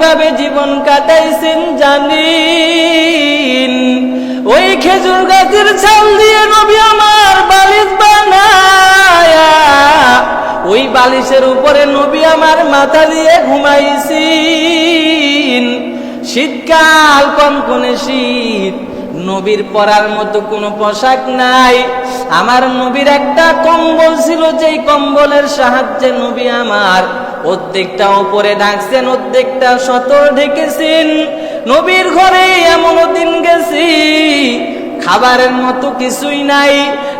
কীভাবে জীবন কাটাইছেন জানিন? ওই খেজুর গাছের ছাল দিয়ে নবী আমার বালিশ বানায়া, ওই বালিশের উপরে নবী আমার মাথা দিয়ে ঘুমাইছি শীতকাল কনকনে শীত নবীর পরার মতো কোনো পোশাক নাই। আমার নবীর একটা কম্বল ছিল, যেই কম্বলের সাহায্যে নবী আমার অর্ধেকটা উপরে ঢাকছেন, অর্ধেকটা সতর ঢেকেছেন। নবীর ঘরে এমনও দিন গেছি, খাবারের মতো কিছুই নাই,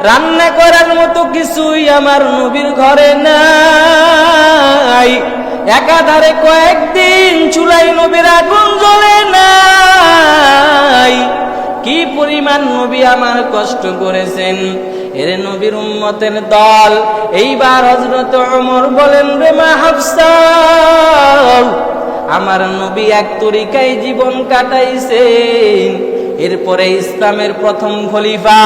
রান্না করার মতো কিছুই আমার নবীর ঘরে নাই। একাধারে কয়েকদিন চুলাই পরিমাণ নবী আমার কষ্ট করেছেন। এর নবীর উম্মতের দল, এইবার হজরত ওমর বলেন, রে মা হাফসা, আমার নবী এক তরিকায় জীবন কাটাইছেন। এরপরে ইসলামের প্রথম খলিফা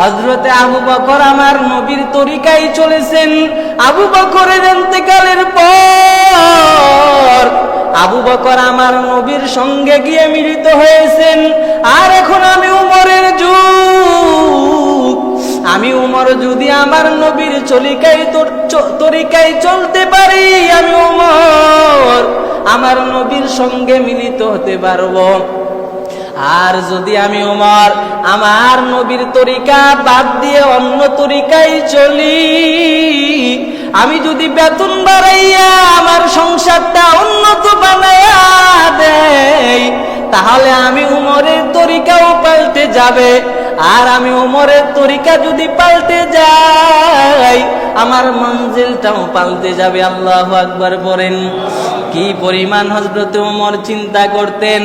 হজরতে আবু বকর আমার নবীর তরিকায় চলেছেন। আবু বকরের এতেকালের পর আবু বকর আমার নবীর সঙ্গে গিয়ে মিলিত হয়েছেন। আর এখন আমি আমি উমর যদি আমার নবীর চলিকায় তরিকায় চলতে পারি, আমি উমর আমার নবীর সঙ্গে মিলিত হতে পারব। আর যদি আমি উমর আমার নবীর তরিকা বাদ দিয়ে অন্য তরিকায় চলি, আমি যদি বেতন বাড়াইয়া আমার সংসারটা উন্নত বানাইয়া দেই, তাহলে আমি উমরের তরিকাও পাল্টে যাবে। আর আমি উমরের তরিকা যদি পাল্টে যাই, আমার মঞ্জিলটাও পাল্টে যাবে, আল্লাহ আকবার বলেন। কি পরিমাণ হজরত উমর চিন্তা করতেন,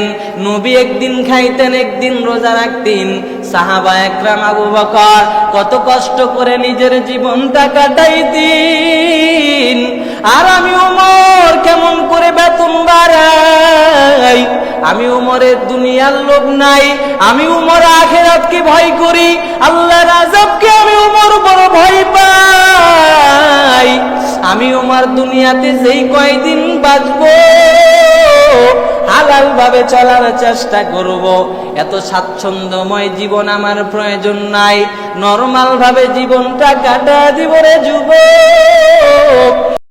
নবী একদিন খাইতেন, একদিন রোজা রাখতেন, সাহাবা একরাম আবু বকর কত কষ্ট করে নিজের জীবনটা কাটাইতেন। আর আমি আমি উমরের দুনিয়ার লোক নাই, আমি উমর আখেরাতকে ভয় করি, আল্লাহর আজাবকে আমি উমর বড় ভয় পাই। আমি উমর দুনিয়াতে যেই কয়দিন বাঁচবো হালাল ভাবে চলার চেষ্টা করব। এত স্বাচ্ছন্দ্যময় জীবন আমার প্রয়োজন নাই নর্মাল ভাবে জীবনটা কাটা দিব রে যুবক।